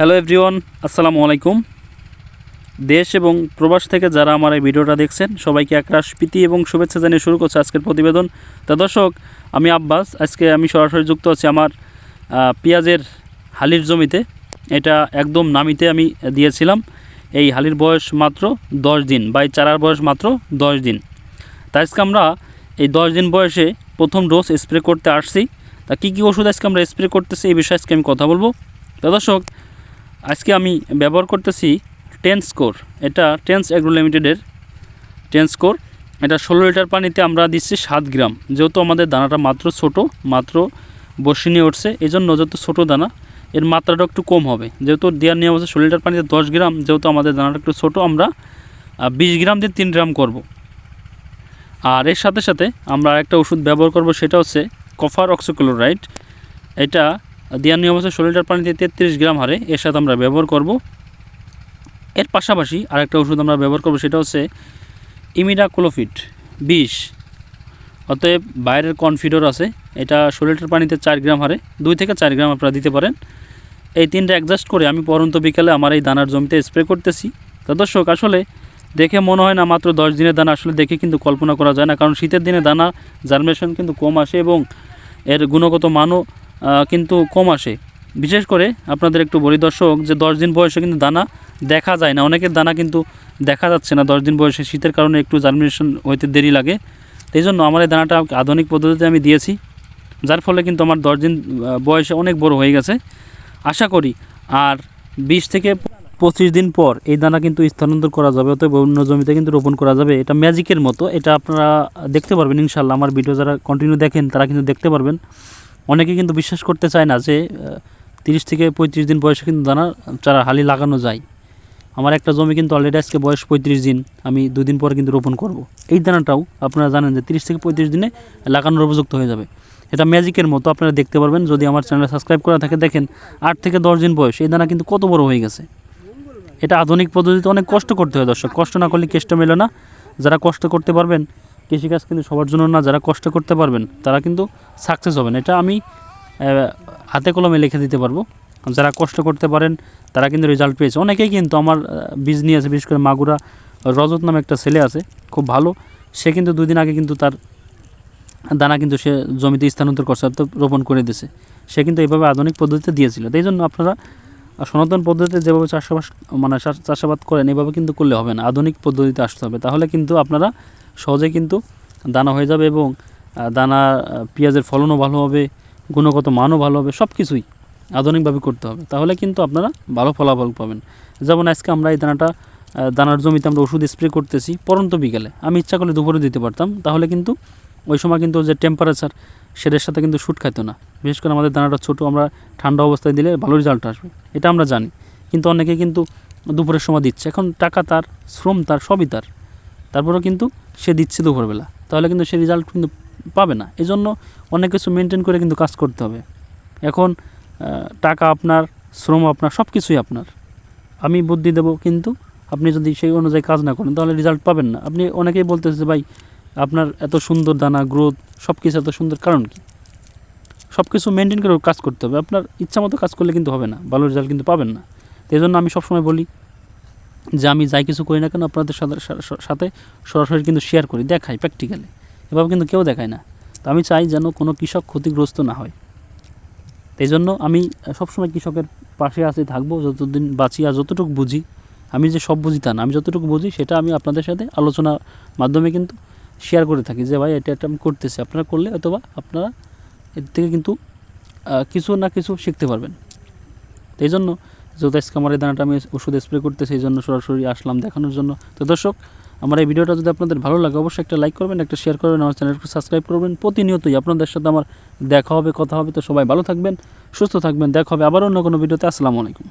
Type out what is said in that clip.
Hello everyone, আসসালামু আলাইকুম। দেশ এবং প্রবাস থেকে যারা আমার এই ভিডিওটা দেখছেন, সবাইকে একরাশ প্রীতি এবং শুভেচ্ছা জানিয়ে শুরু করছে আজকের প্রতিবেদন। তা দর্শক, আমি আব্বাস, আজকে আমি সরাসরি যুক্ত আছি আমার পেঁয়াজের হালির জমিতে। এটা একদম নামিতে আমি দিয়েছিলাম। এই হালির বয়স মাত্র দশ দিন বা এই চারার বয়স মাত্র দশ দিন। তাই আজকে আমরা এই দশ দিন বয়সে প্রথম ডোজ স্প্রে করতে আসছি। তা কী কী ওষুধ আজকে আমরা স্প্রে করতেছি এই বিষয়ে আজকে আমি কথা বলব। তা দর্শক আজকে আমি ব্যবহার করতেছি টেন স্কোর। এটা টেন্স অ্যাগ্রো লিমিটেডের টেন স্কোর। এটা ষোলো লিটার পানিতে আমরা দিচ্ছি সাত গ্রাম। যেহেতু আমাদের দানাটা মাত্র ছোট, মাত্র বসে নিয়ে উঠছে এই জন্য যত ছোটো দানা, এর মাত্রাটা একটু কম হবে। যেহেতু দেওয়ার নিয়ম হচ্ছে ষোলো লিটার পানিতে দশ গ্রাম, যেহেতু আমাদের দানাটা একটু ছোটো, আমরা বিশ গ্রাম দিয়ে তিন গ্রাম করব। আর এর সাথে সাথে আমরা একটা ওষুধ ব্যবহার করব, সেটা হচ্ছে কফার অক্সিক্লোরাইড। এটা দেওয়ার নিয়ম হচ্ছে ষোলো লিটার পানিতে তেত্রিশ গ্রাম হারে এর সাথে আমরা ব্যবহার করব। এর পাশাপাশি আরেকটা ওষুধ আমরা ব্যবহার করব, সেটা হচ্ছে ইমিডাক্লোফিট বিষ অতএব বাইরের কনফিডর আছে, এটা ষোলো লিটার পানিতে চার গ্রাম হারে, দুই থেকে চার গ্রাম আপনারা দিতে পারেন। এই তিনটা অ্যাডজাস্ট করে আমি পরন্ত বিকালে আমার এই দানার জমিতে স্প্রে করতেছি। তা দর্শক, আসলে দেখে মনে হয় না, মাত্র দশ দিনের দানা, আসলে দেখে কিন্তু কল্পনা করা যায় না। কারণ শীতের দিনে দানা জার্মিনেশন কিন্তু কম আসে এবং এর গুণগত মানও কিন্তু কম আসে। বিশেষ করে আপনাদের একটু বলি, দর্শক, যে দশ দিন বয়সে কিন্তু দানা দেখা যায় না। অনেকের দানা কিন্তু দেখা যাচ্ছে না দশ দিন বয়সে। শীতের কারণে একটু জার্মিনেশন হইতে দেরি লাগে। এই জন্য আমার এই দানাটা আধুনিক পদ্ধতিতে আমি দিয়েছি। যার ফলে কিন্তু আমার দশ দিন বয়সে অনেক বড় হয়ে গেছে। আশা করি আর বিশ থেকে পঁচিশ দিন পর এই দানা কিন্তু স্থানান্তর করা যাবে অতএব অন্য জমিতে কিন্তু রোপণ করা যাবে। এটা ম্যাজিকের মতো। এটা আপনারা দেখতে পারবেন ইনশাল্লাহ আমার ভিডিও যারা কন্টিনিউ দেখেন, তারা কিন্তু দেখতে পারবেন। অনেকে কিন্তু বিশ্বাস করতে চায় না যে তিরিশ থেকে পঁয়ত্রিশ দিন বয়সে কিন্তু দানা, চারা হালি লাগানো যায়। আমার একটা জমি কিন্তু অলরেডি আজকে বয়স পঁয়ত্রিশ দিন, আমি দুই দিন পর কিন্তু রোপণ করব। এই দানাটাও আপনারা জানেন যে তিরিশ থেকে পঁয়ত্রিশ দিনে লাগানোর উপযুক্ত হয়ে যাবে। এটা ম্যাজিকের মতো আপনারা দেখতে পারবেন, যদি আমার চ্যানেল সাবস্ক্রাইব করা থাকে, দেখেন আট থেকে দশ দিন বয়স, এই দানা কিন্তু কত বড় হয়ে গেছে। এটা আধুনিক পদ্ধতিতে অনেক কষ্ট করতে হয় দর্শক, কষ্ট না করলে কেষ্ট মেলে না। যারা কষ্ট করতে পারবেন কৃষিকাজ কিন্তু সবার জন্য না, যারা কষ্ট করতে পারবেন, তারা কিন্তু সাকসেস হবেন। এটা আমি হাতে কলমে লিখে দিতে পারব। যারা কষ্ট করতে পারেন, তারা কিন্তু রেজাল্ট পেয়েছে। অনেকেই কিন্তু আমার বীজ নিয়ে আছে, বিশেষ করে মাগুরা, রজত নামে একটা ছেলে আছে, খুব ভালো। সে কিন্তু দুই দিন আগে কিন্তু তার দানা কিন্তু সে জমিতে স্থানান্তর করছে, অর্থাৎ রোপণ করে দিয়েছে। সে কিন্তু এইভাবে আধুনিক পদ্ধতিতে দিয়েছিল। তাই জন্য আপনারা সনাতন পদ্ধতিতে যেভাবে চাষাবাস মানে চাষাবাদ করেন, এভাবে কিন্তু করলে হবে না। আধুনিক পদ্ধতিতে আসতে হবে। তাহলে কিন্তু আপনারা সহজে কিন্তু দানা হয়ে যাবে এবং দানা পেঁয়াজের ফলনও ভালো হবে, গুণগত মানও ভালো হবে সব কিছুই আধুনিকভাবে করতে হবে। তাহলে কিন্তু আপনারা ভালো ফলাফল পাবেন। যেমন আজকে আমরা এই দানাটা দানার জমিতে আমরা ওষুধ স্প্রে করতেছি পরন্ত বিকেলে। আমি ইচ্ছা করলে দুপুরে দিতে পারতাম, তাহলে কিন্তু ওই সময় কিন্তু যে টেম্পারেচার সেটার সাথে কিন্তু শ্যুট খাইতো না। বিশেষ করে আমাদের দানাটা ছোটো, আমরা ঠান্ডা অবস্থায় দিলে ভালো রেজাল্ট আসবে। এটা আমরা জানি। কিন্তু অনেকে কিন্তু দুপুরের সময় দিচ্ছে। এখন টাকা তার, শ্রম তার, সবই তার। তারপরেও কিন্তু সে দিচ্ছে দুপুরবেলা। তাহলে কিন্তু সে রেজাল্ট কিন্তু পাবে না। এই জন্য অনেক কিছু মেনটেন করে কিন্তু কাজ করতে হবে। এখন টাকা আপনার, শ্রম আপনার সব কিছুই আপনার। আমি বুদ্ধি দেবো কিন্তু আপনি যদি সেই অনুযায়ী কাজ না করেন, তাহলে রেজাল্ট পাবেন না। আপনি অনেকেই বলতেছে, ভাই, আপনার এত সুন্দর দানা গ্রোথ সব কিছু এত সুন্দর, কারণ কি? সব কিছু মেনটেন করে কাজ করতে হবে। আপনার ইচ্ছা মতো কাজ করলে কিন্তু হবে না। ভালো রেজাল্ট কিন্তু পাবেন না। তো এই জন্য আমি সবসময় বলি যে আমি যাই কিছু করি না কেন আপনাদের সাথে সরাসরি কিন্তু শেয়ার করি, দেখাই প্র্যাকটিক্যালি এভাবে কিন্তু কেউ দেখায় না। তো আমি চাই যেন কোনো কৃষক ক্ষতিগ্রস্ত না হয়। এই জন্য আমি সবসময় কৃষকের পাশে আছি, থাকব, যতদিন বাঁচি আর যতটুকু বুঝি। আমি যে সব বুঝি তা না, আমি যতটুকু বুঝি সেটা আমি আপনাদের সাথে আলোচনার মাধ্যমে কিন্তু শেয়ার করে থাকি যে, ভাই, এটা এটা আমি করতেছি। আপনারা করলে অথবা আপনারা এর থেকে কিন্তু কিছু না কিছু শিখতে পারবেন। এই জন্য যেহেতু আজকে দানাটা আমি ওষুধ স্প্রে করতে সেই জন্য সরাসরি আসলাম দেখানোর জন্য। তো দর্শক, আমার এই ভিডিওটা যদি আপনাদের ভালো লাগে, অবশ্যই একটা লাইক করবেন, একটা শেয়ার করবেন, আমার চ্যানেলকে সাবস্ক্রাইব করবেন। প্রতিনিয়তই আপনাদের সাথে আমার দেখা হবে, কথা হবে। তো সবাই ভালো থাকবেন, সুস্থ থাকবেন। দেখা হবে আবার অন্য কোনো ভিডিওতে। আসসালামু আলাইকুম।